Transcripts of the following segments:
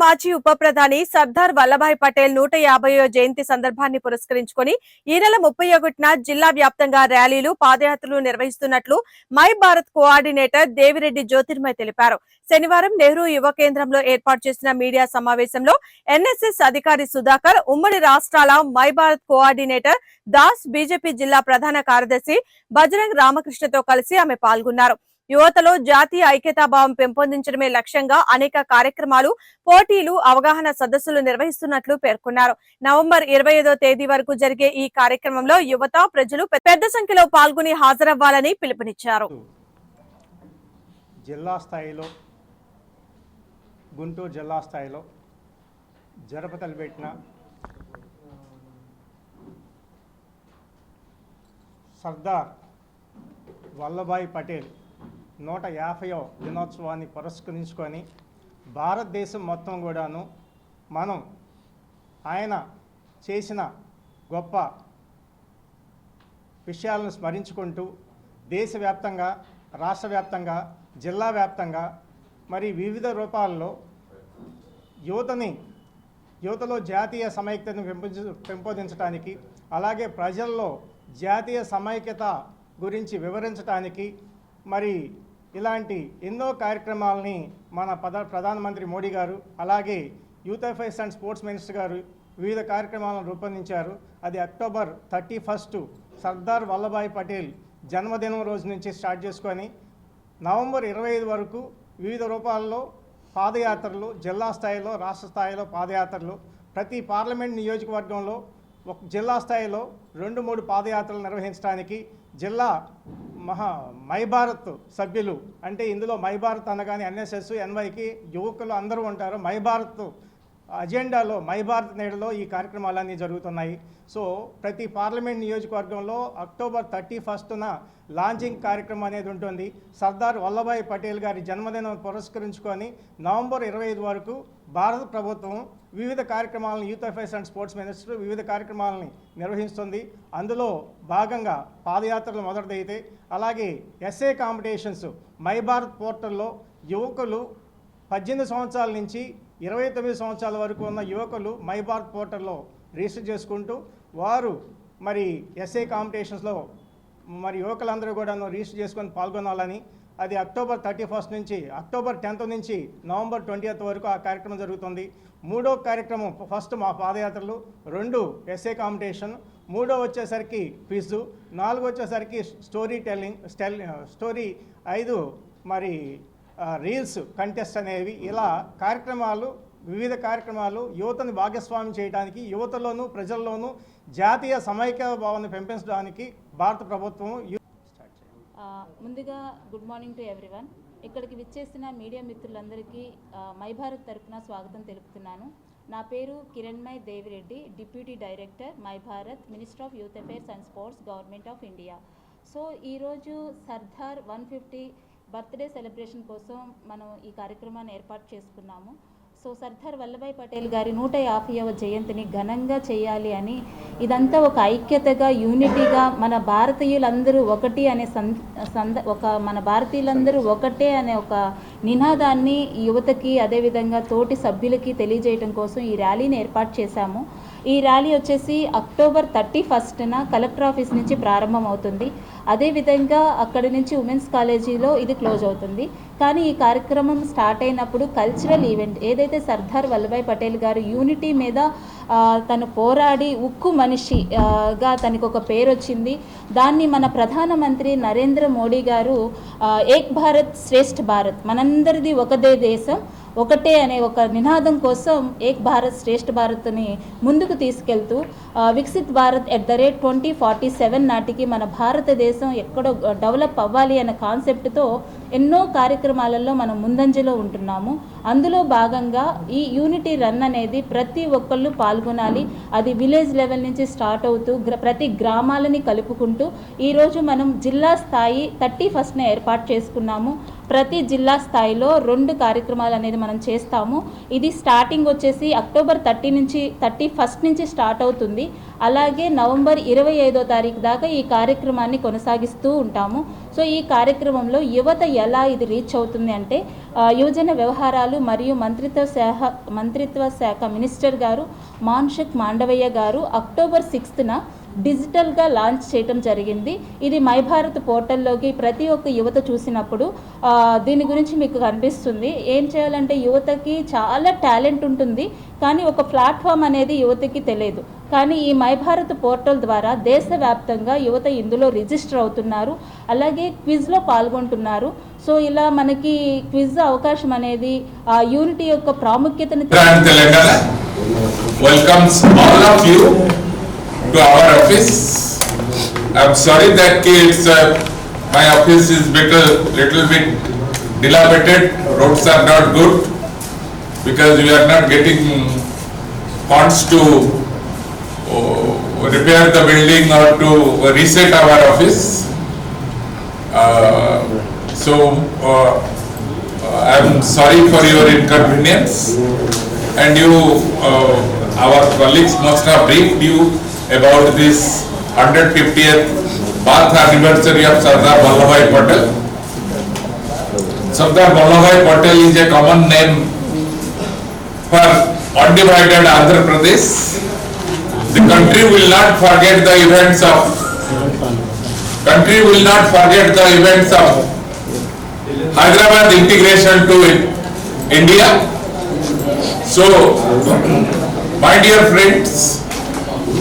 మాజీ ఉప ప్రధాని సర్దార్ వల్లభాయ్ పటేల్ నూట యాభైయో జయంతి సందర్భాన్ని పురస్కరించుకొని ఈ నెల ముప్పై ఒకటిన జిల్లా వ్యాప్తంగా ర్యాలీలు పాదయాత్రలు నిర్వహిస్తున్నట్లు మై భారత్ కోఆర్డినేటర్ దేవిరెడ్డి జ్యోతిర్మయ్ తెలిపారు. శనివారం నెహ్రూ యువ కేంద్రంలో ఏర్పాటు చేసిన మీడియా సమావేశంలో ఎన్ఎస్ఎస్ అధికారి సుధాకర్ ఉమ్మడి రాష్ట్రాల My Bharat coordinator Das BJP జిల్లా ప్రధాన కార్యదర్శి బజరంగ్ రామకృష్ణతో కలిసి ఆమె పాల్గొన్నారు. యువతలో జాతీయ ఐక్యతాభావం పెంపొందించడమే లక్ష్యంగా అనేక కార్యక్రమాలు పోటీలు అవగాహన సదస్సులు నిర్వహిస్తున్నట్లు పేర్కొన్నారు. నవంబర్ ఇరవై ఐదో తేదీ వరకు జరిగే ఈ కార్యక్రమంలో యువత ప్రజలు పెద్ద సంఖ్యలో పాల్గొని హాజరవ్వాలని పిలుపునిచ్చారు. జిల్లా స్థాయిలో గుంటూరు జిల్లా స్థాయిలో జరపతలపెట్టిన సర్దార్ వల్లభాయ్ పటేల్ నూట యాభైవ దినోత్సవాన్ని పురస్కరించుకొని భారతదేశం మొత్తం కూడాను మనం ఆయన చేసిన గొప్ప విషయాలను స్మరించుకుంటూ దేశవ్యాప్తంగా రాష్ట్ర వ్యాప్తంగా జిల్లా వ్యాప్తంగా మరి వివిధ రూపాల్లో యువతని యువతలో జాతీయ సమైక్యతను పెంపొంది పెంపొందించడానికి అలాగే ప్రజల్లో జాతీయ సమైక్యత గురించి వివరించడానికి మరి ఇలాంటి ఎన్నో కార్యక్రమాలని మన పద ప్రధానమంత్రి మోడీ గారు అలాగే youth affairs and sports minister గారు వివిధ కార్యక్రమాలను రూపొందించారు. అది October thirty first Sardar Vallabhbhai Patel జన్మదినం రోజు నుంచి స్టార్ట్ చేసుకొని నవంబర్ ఇరవై ఐదు వరకు వివిధ రూపాల్లో పాదయాత్రలు జిల్లా స్థాయిలో రాష్ట్ర స్థాయిలో పాదయాత్రలు ప్రతి పార్లమెంట్ నియోజకవర్గంలో ఒక జిల్లా స్థాయిలో రెండు మూడు పాదయాత్రలు నిర్వహించడానికి జిల్లా మహా మైభారత్ సభ్యులు. అంటే ఇందులో మై భారత్ అనగానే ఎన్ఎస్ఎస్ ఎన్వైకి యువకులు అందరూ ఉంటారు. మైభారత్ అజెండాలో మై భారత్ నేడులో ఈ కార్యక్రమాలన్నీ జరుగుతున్నాయి. సో ప్రతి పార్లమెంట్ నియోజకవర్గంలో అక్టోబర్ థర్టీ ఫస్ట్న లాంచింగ్ కార్యక్రమం అనేది ఉంటుంది. సర్దార్ వల్లభాయ్ పటేల్ గారి జన్మదినం పురస్కరించుకొని నవంబర్ ఇరవై ఐదు వరకు భారత ప్రభుత్వం వివిధ కార్యక్రమాలను youth affairs and sports minister వివిధ కార్యక్రమాలని నిర్వహిస్తుంది. అందులో భాగంగా పాదయాత్రలు మొదటిదైతే అలాగే ఎస్ఏ కాంపిటీషన్స్ మై భారత్ పోర్టల్లో యువకులు పద్దెనిమిది సంవత్సరాల నుంచి ఇరవై తొమ్మిది సంవత్సరాల వరకు ఉన్న యువకులు మై భారత్ పోర్టల్లో రిజిస్టర్ చేసుకుంటూ వారు మరి ఎస్ఏ కాంపిటీషన్స్లో మరి యువకులందరూ కూడా రిజిస్టర్ చేసుకొని పాల్గొనాలని అది అక్టోబర్ థర్టీ ఫస్ట్ నుంచి అక్టోబర్ టెన్త్ నుంచి నవంబర్ ట్వంటీ వరకు ఆ కార్యక్రమం జరుగుతుంది. మూడో కార్యక్రమం ఫస్ట్ మా పాదయాత్రలు రెండు ఎస్ఏ కాంపిటీషన్ మూడో వచ్చేసరికి క్విజ్ నాలుగు వచ్చేసరికి స్టోరీ టెల్లింగ్ స్టెల్ స్టోరీ ఐదు మరి రీల్స్ కంటెస్ట్ అనేవి ఇలా కార్యక్రమాలు వివిధ కార్యక్రమాలు యువతను భాగస్వామ్యం చేయడానికి యువతలోనూ ప్రజల్లోనూ జాతీయ సమైక్య భావాన్ని పెంపించడానికి భారత ప్రభుత్వం స్టార్ట్ ముందుగా గుడ్ మార్నింగ్ టు ఎవ్రీవన్ ఇక్కడికి విచ్చేసిన మీడియా మిత్రులందరికీ మై భారత్ తరఫున స్వాగతం తెలుపుతున్నాను. నా పేరు Kiranmay Devireddy deputy director My Bharat minister of youth affairs and sports government of India. So ఈరోజు Sardar one fifty birthday celebration కోసం మనం ఈ కార్యక్రమాన్ని ఏర్పాటు చేసుకున్నాము. సో సర్దార్ వల్లభాయ్ పటేల్ గారి నూట యాభైవ జయంతిని ఘనంగా చేయాలి అని ఇదంతా ఒక ఐక్యతగా యూనిటీగా మన భారతీయులందరూ ఒకటి అనే సంద ఒక మన భారతీయులందరూ ఒకటే అనే ఒక నినాదాన్ని యువతకి అదేవిధంగా తోటి సభ్యులకి తెలియజేయడం కోసం ఈ ర్యాలీని ఏర్పాటు చేశాము. ఈ ర్యాలీ వచ్చేసి అక్టోబర్ థర్టీ ఫస్ట్న కలెక్టర్ ఆఫీస్ నుంచి ప్రారంభం అవుతుంది అదేవిధంగా అక్కడి నుంచి ఉమెన్స్ కాలేజీలో ఇది క్లోజ్ అవుతుంది. కానీ ఈ కార్యక్రమం స్టార్ట్ అయినప్పుడు కల్చరల్ ఈవెంట్ ఏదైతే సర్దార్ వల్లభాయ్ పటేల్ గారు యూనిటీ మీద తను పోరాడి ఉక్కు మనిషిగా తనకు ఒక పేరు వచ్చింది దాన్ని మన ప్రధానమంత్రి నరేంద్ర మోడీ గారు ఏక్ భారత్ శ్రేష్ఠ భారత్ మనందరిది ఒకదే దేశం. ఒకటే అనే ఒక నినాదం కోసం ఏక్ భారత్ శ్రేష్ఠ భారత్ని ముందుకు తీసుకెళ్తూ Viksit Bharat at the rate twenty forty seven నాటికి మన భారతదేశం ఎక్కడో డెవలప్ అవ్వాలి అనే కాన్సెప్ట్తో ఎన్నో కార్యక్రమాలలో మనం ముందంజలో ఉంటున్నాము. అందులో భాగంగా ఈ యూనిటీ రన్ అనేది ప్రతి ఒక్కళ్ళు పాల్గొనాలి. అది విలేజ్ లెవెల్ నుంచి స్టార్ట్ అవుతూ ప్రతి గ్రామాలని కలుపుకుంటూ ఈరోజు మనం జిల్లా స్థాయి థర్టీ ఫస్ట్న ఏర్పాటు చేసుకున్నాము. ప్రతి జిల్లా స్థాయిలో రెండు కార్యక్రమాలు అనేది మనం చేస్తాము. ఇది స్టార్టింగ్ వచ్చేసి అక్టోబర్ థర్టీ నుంచి థర్టీ ఫస్ట్ నుంచి స్టార్ట్ అవుతుంది. అలాగే నవంబర్ ఇరవై ఐదో తారీఖు దాకా ఈ కార్యక్రమాన్ని కొనసాగిస్తూ ఉంటాము. సో ఈ కార్యక్రమంలో యువత ఎలా ఇది రీచ్ అవుతుంది అంటే యువజన వ్యవహారాలు మరియు మంత్రిత్వ శాఖ మంత్రిత్వ శాఖ మినిస్టర్ గారు మాన్షక్ మాండవయ్య గారు అక్టోబర్ సిక్స్త్న డిజిటల్గా లాంచ్ చేయటం జరిగింది. ఇది మై భారత్ పోర్టల్లోకి ప్రతి ఒక్క యువత చూసినప్పుడు దీని గురించి మీకు కనిపిస్తుంది. ఏం చేయాలంటే యువతకి చాలా టాలెంట్ ఉంటుంది కానీ ఒక ప్లాట్ఫామ్ అనేది యువతకి తెలియదు. కానీ ఈ మైభారత్ పోర్టల్ ద్వారా దేశవ్యాప్తంగా యువత ఇందులో రిజిస్టర్ అవుతున్నారు అలాగే క్విజ్లో పాల్గొంటున్నారు. సో ఇలా మనకి క్విజ్ అవకాశం అనేది ఆ యూనిటీ యొక్క ప్రాముఖ్యతను uh, My office is little, little bit dilapidated, roads are not good because we are not getting funds to repair the building or to reset our office. Uh, So, uh, I'm sorry for your inconvenience. And you, uh, our colleagues must have briefed you about this 150th birth anniversary of Sardar Vallabhai Patel. Sardar Vallabhai Patel is a common name for undivided Andhra Pradesh. The country will not forget the events of, country will not forget the events of Hyderabad integration to India. So, my dear friends,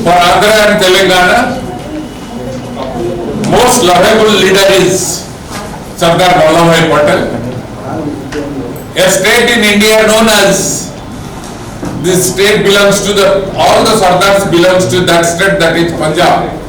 for Andhra and Telangana, most lovable leader is Sardar Vallabhai Patel. A state in India known as, this state belongs to the, all the Sardars belongs to that state that is Punjab.